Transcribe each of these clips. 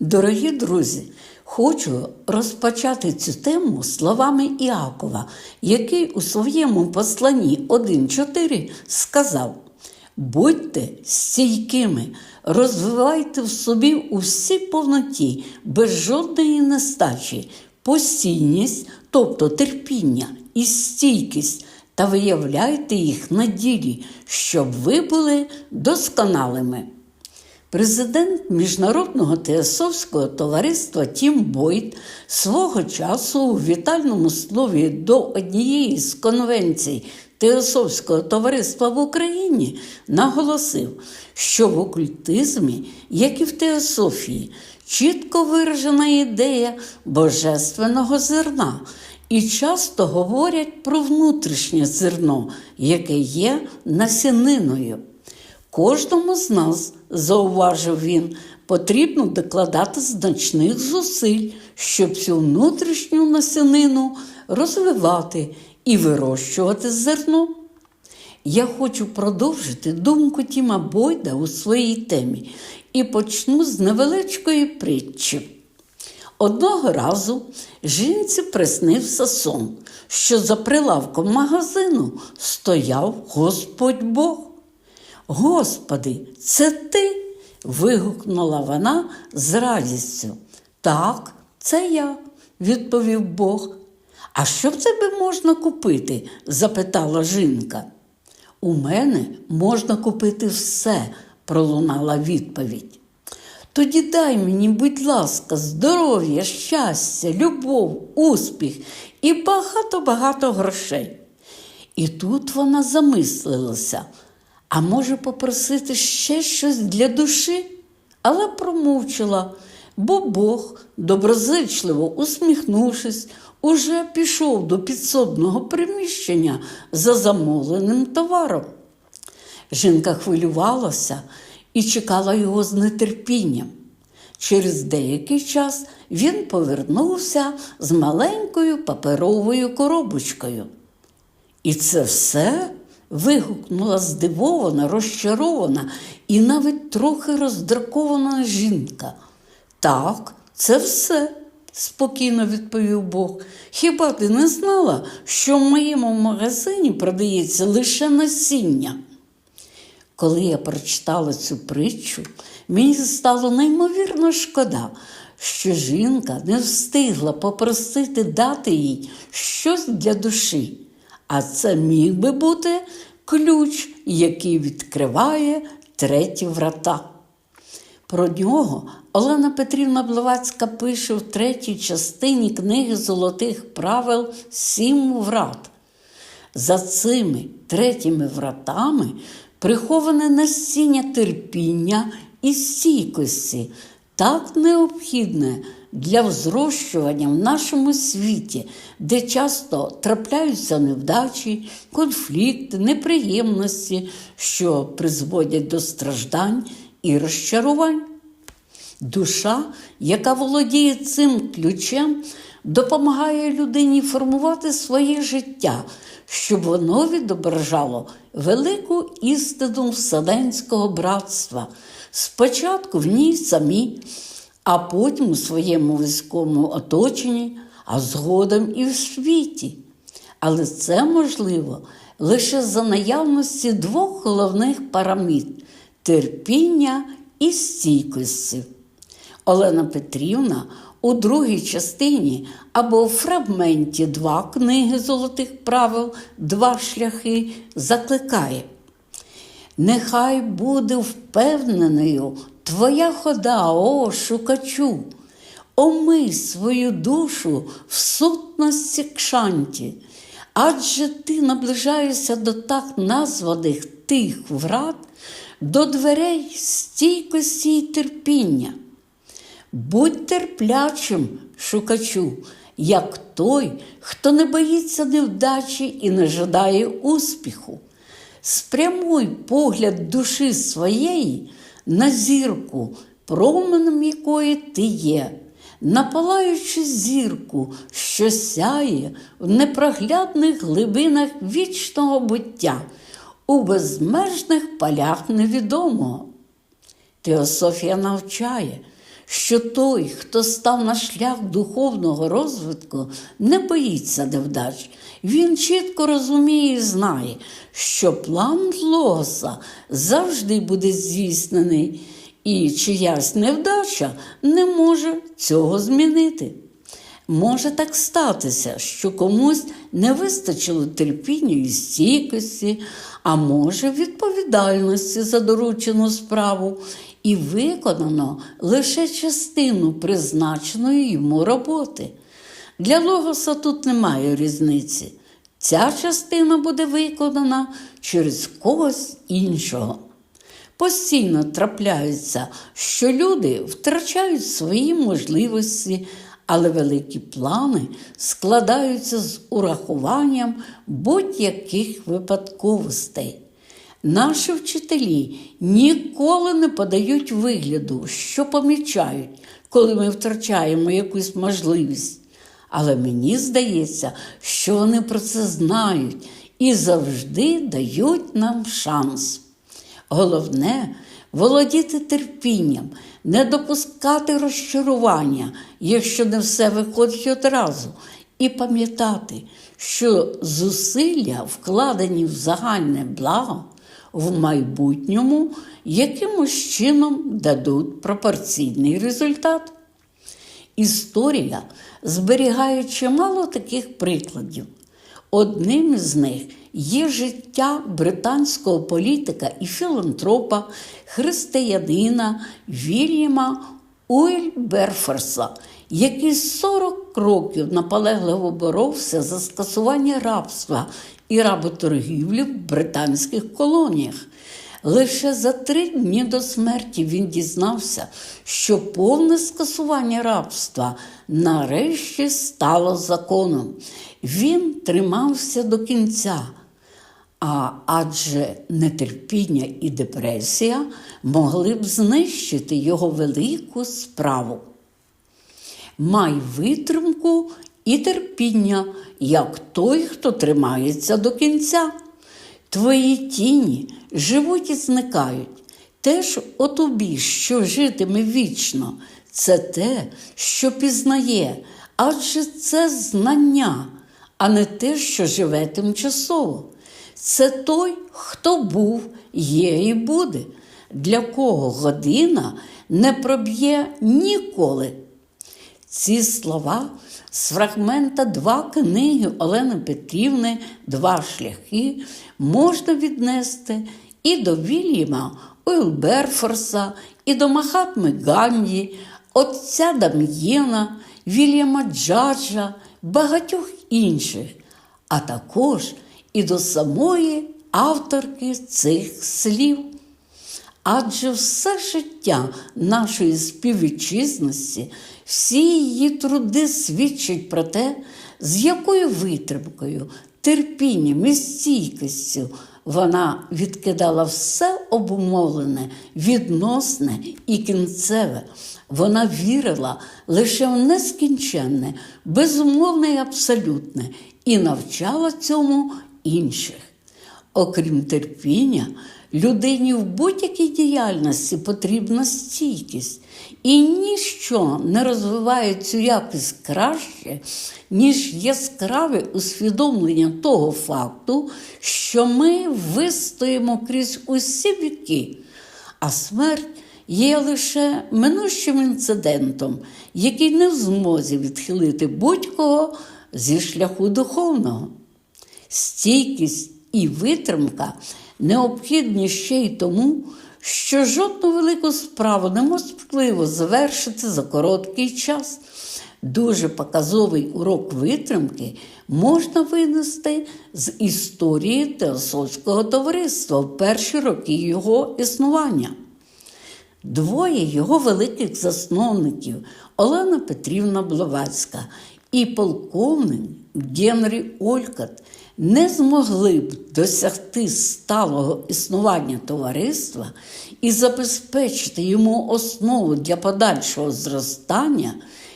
Дорогі друзі, хочу розпочати цю тему словами Іакова, який у своєму посланні 1.4 сказав: Будьте стійкими, розвивайте в собі у всій повноті, без жодної нестачі, постійність, тобто терпіння і стійкість, та виявляйте їх на ділі, щоб ви були досконалими. Президент Міжнародного теософського товариства Тім Бойт свого часу у вітальному слові до однієї з конвенцій Теософського товариства в Україні наголосив, що в окультизмі, як і в теософії, чітко виражена ідея божественного зерна, і часто говорять про внутрішнє зерно, яке є насіниною. Кожному з нас, зауважив він, потрібно докладати значних зусиль, щоб цю внутрішню насінину розвивати і вирощувати зерно. Я хочу продовжити думку Тіма Бойда у своїй темі і почну з невеличкої притчі. Одного разу жінці приснився сон, що за прилавком магазину стояв Господь Бог. Господи, це ти? вигукнула вона з радістю. Так, це я, відповів Бог. А що в тебе можна купити? запитала жінка. У мене можна купити все, пролунала відповідь. Тоді дай мені, будь ласка, здоров'я, щастя, любов, успіх і багато-багато грошей. І тут вона замислилася, а може попросити ще щось для душі, але промовчала, бо Бог, доброзичливо усміхнувшись, уже пішов до підсобного приміщення за замовленим товаром. Жінка хвилювалася і чекала його з нетерпінням. Через деякий час він повернувся з маленькою паперовою коробочкою. І це все? Вигукнула здивована, розчарована і навіть трохи роздракована жінка. Так, це все, спокійно відповів Бог. Хіба ти не знала, що в моєму магазині продається лише насіння? Коли я прочитала цю притчу, мені стало неймовірно шкода, що жінка не встигла попросити дати їй щось для душі. А це міг би бути ключ, який відкриває треті врата. Про нього Олена Петрівна Блавацька пише в третій частині книги Золотих правил Сім врат. За цими третіми вратами приховане насіння терпіння і стійкості, так необхідне для взрощування в нашому світі, де часто трапляються невдачі, конфлікти, неприємності, що призводять до страждань і розчарувань. Душа, яка володіє цим ключем, допомагає людині формувати своє життя, щоб воно відображало велику істину вселенського братства. Спочатку в ній самі, а потім у своєму військовому оточенні, а згодом і в світі. Але це можливо лише за наявності двох головних парамід терпіння і стійкості. Олена Петрівна у другій частині або у фрагменті два книги золотих правил, два шляхи закликає. Нехай буде впевненою твоя хода, о шукачу, омий свою душу в сутності кшанті, адже ти наближаєшся до так названих тих врат, до дверей стійкості й терпіння. Будь терплячим, шукачу, як той, хто не боїться невдачі і не жадає успіху. Спрямуй погляд душі своєї на зірку, променем якої ти є, напалаючи зірку, що сяє в непроглядних глибинах вічного буття, у безмежних полях невідомого. Теософія навчає, що той, хто став на шлях духовного розвитку, не боїться невдач. Він чітко розуміє і знає, що план Логоса завжди буде здійснений, і чиясь невдача не може цього змінити. Може так статися, що комусь не вистачило терпіння і стійкості, а може відповідальності за доручену справу, і виконано лише частину призначеної йому роботи. Для Логоса тут немає різниці. Ця частина буде виконана через когось іншого. Постійно трапляється, що люди втрачають свої можливості, але великі плани складаються з урахуванням будь-яких випадковостей. Наші вчителі ніколи не подають вигляду, що помічають, коли ми втрачаємо якусь можливість. Але мені здається, що вони про це знають і завжди дають нам шанс. Головне володіти терпінням, не допускати розчарування, якщо не все виходить одразу, і пам'ятати, що зусилля, вкладені в загальне благо, в майбутньому якимось чином дадуть пропорційний результат. Історія зберігає чимало таких прикладів. Одним із них є життя британського політика і філантропа, християнина Вільяма Уільберфорса, який 40 років наполегливо боровся за скасування рабства і работоргівлі в британських колоніях. Лише за три дні до смерті він дізнався, що повне скасування рабства нарешті стало законом. Він тримався до кінця, а адже нетерпіння і депресія могли б знищити його велику справу. Май витримку і терпіння, як той, хто тримається до кінця. Твої тіні живуть і зникають. Теж о тобі, що житиме вічно, це те, що пізнає, адже це знання, а не те, що живе тимчасово. Це той, хто був, є і буде, для кого година не проб'є ніколи. Ці слова з фрагмента два книги Олени Петрівни Два шляхи можна віднести і до Вільяма Уілберфорса, і до Махатми Ганді, отця Дам'єна, Вільяма Джаджа, багатьох інших, а також і до самої авторки цих слів. Адже все життя нашої співвітчизності, всі її труди свідчать про те, з якою витримкою, терпінням і стійкістю вона відкидала все обумовлене, відносне і кінцеве. Вона вірила лише в нескінченне, безумовне і абсолютне, і навчала цьому інших. Окрім терпіння, людині в будь-якій діяльності потрібна стійкість, і ніщо не розвиває цю якість краще, ніж яскраве усвідомлення того факту, що ми вистоїмо крізь усі віки, а смерть є лише минущим інцидентом, який не в змозі відхилити будь-кого зі шляху духовного. Стійкість і витримка необхідні ще й тому, що жодну велику справу неможливо завершити за короткий час. Дуже показовий урок витримки можна винести з історії Теософського товариства в перші роки його існування. Двоє його великих засновників Олена Петрівна Блаватська і полковник Генрі Олькат не змогли б досягти сталого існування товариства і забезпечити йому основу для подальшого зростання,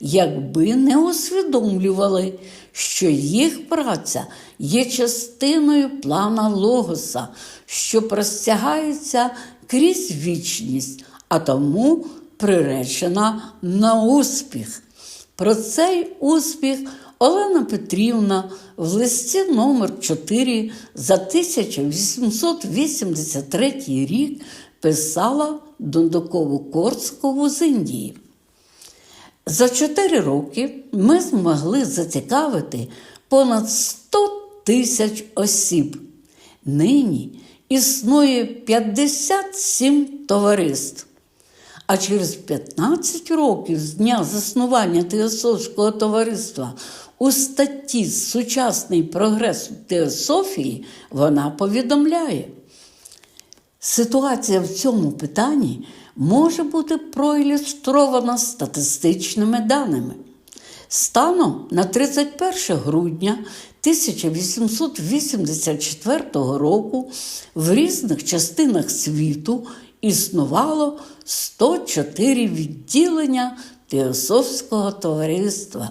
якби не усвідомлювали, що їх праця є частиною плана Логоса, що простягається крізь вічність, а тому приречена на успіх. Про цей успіх Олена Петрівна в листі номер 4 за 1883 рік писала Дондукову Корскову з Індії. За чотири роки ми змогли зацікавити понад 100 тисяч осіб. Нині існує 57 товариств. А через 15 років з дня заснування Теософського товариства у статті Сучасний прогрес Теософії вона повідомляє. Ситуація в цьому питанні може бути проілюстрована статистичними даними. Станом на 31 грудня 1884 року в різних частинах світу існувало 104 відділення Теософського товариства.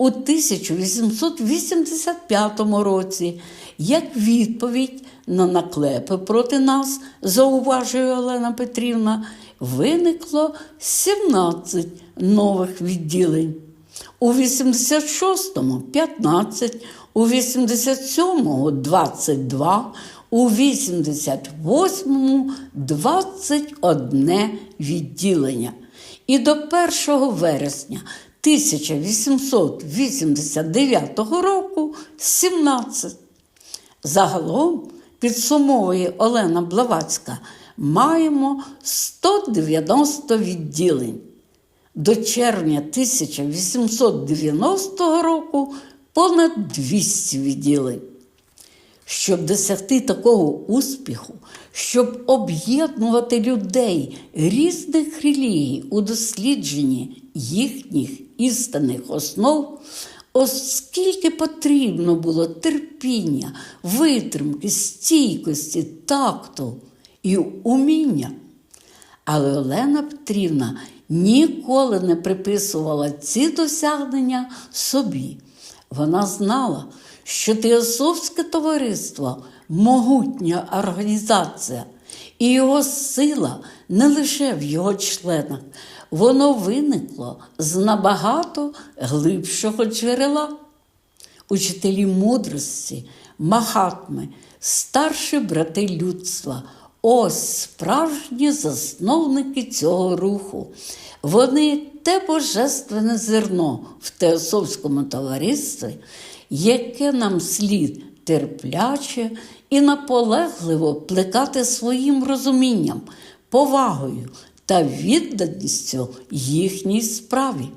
У 1885 році, як відповідь на наклепи проти нас, зауважує Олена Петрівна, виникло 17 нових відділень. У 86-му 15, у 87-му 22, у 88-му 21 відділення. І до 1 вересня 1889 року 17. Загалом, підсумовує Олена Блавацька, маємо 190 відділень. До червня 1890 року понад 200 відділень. Щоб досягти такого успіху, щоб об'єднувати людей різних релігій у дослідженні їхніх істинних основ, оскільки потрібно було терпіння, витримки, стійкості, такту і уміння. Але Олена Петрівна ніколи не приписувала ці досягнення собі. Вона знала, що Теософське товариство могутня організація, і його сила не лише в його членах, воно виникло з набагато глибшого джерела. Учителі мудрості, махатми, старші брати людства. Ось справжні засновники цього руху. Вони те божественне зерно в Теософському товаристві, яке нам слід терпляче і наполегливо плекати своїм розумінням, повагою та відданістю їхній справі.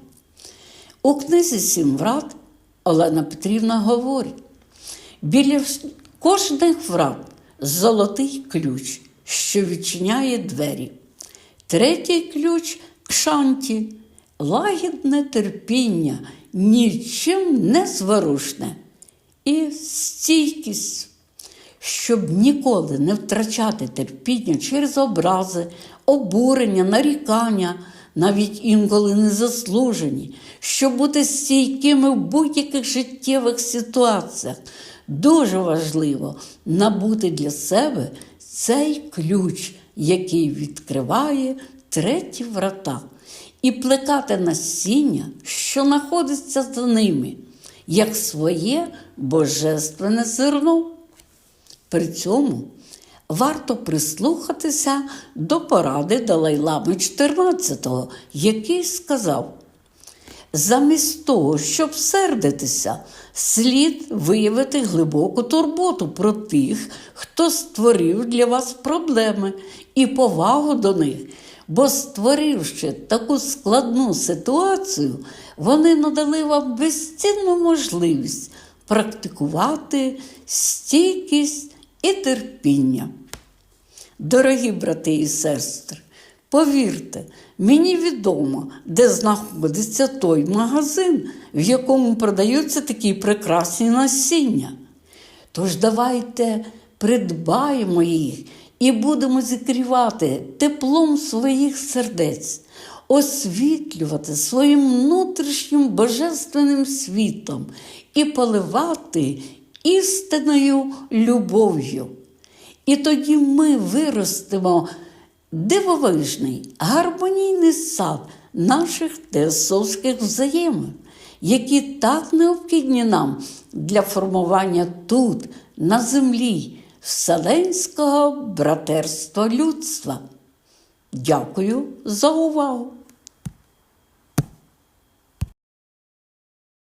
У книзі Сім врат Олена Петрівна говорить: біля кожних врат золотий ключ, що відчиняє двері. Третій ключ кшанті, лагідне терпіння, нічим не зворушне. І стійкість, щоб ніколи не втрачати терпіння через образи, обурення, нарікання, навіть інколи незаслужені, щоб бути стійкими в будь-яких життєвих ситуаціях. Дуже важливо набути для себе цей ключ, який відкриває треті врата, і плекати насіння, що знаходиться за ними, як своє божественне зерно. При цьому варто прислухатися до поради Далайлами 14-го, який сказав. Замість того, щоб сердитися, слід виявити глибоку турботу про тих, хто створив для вас проблеми і повагу до них. Бо, створивши таку складну ситуацію, вони надали вам безцінну можливість практикувати стійкість і терпіння. Дорогі брати і сестри, повірте, мені відомо, де знаходиться той магазин, в якому продаються такі прекрасні насіння. Тож давайте придбаємо їх і будемо зігрівати теплом своїх сердець, освітлювати своїм внутрішнім божественним світом і поливати істинною любов'ю. І тоді ми виростемо дивовижний, гармонійний сад наших теософських взаємин, які так необхідні нам для формування тут, на землі, вселенського братерства людства. Дякую за увагу!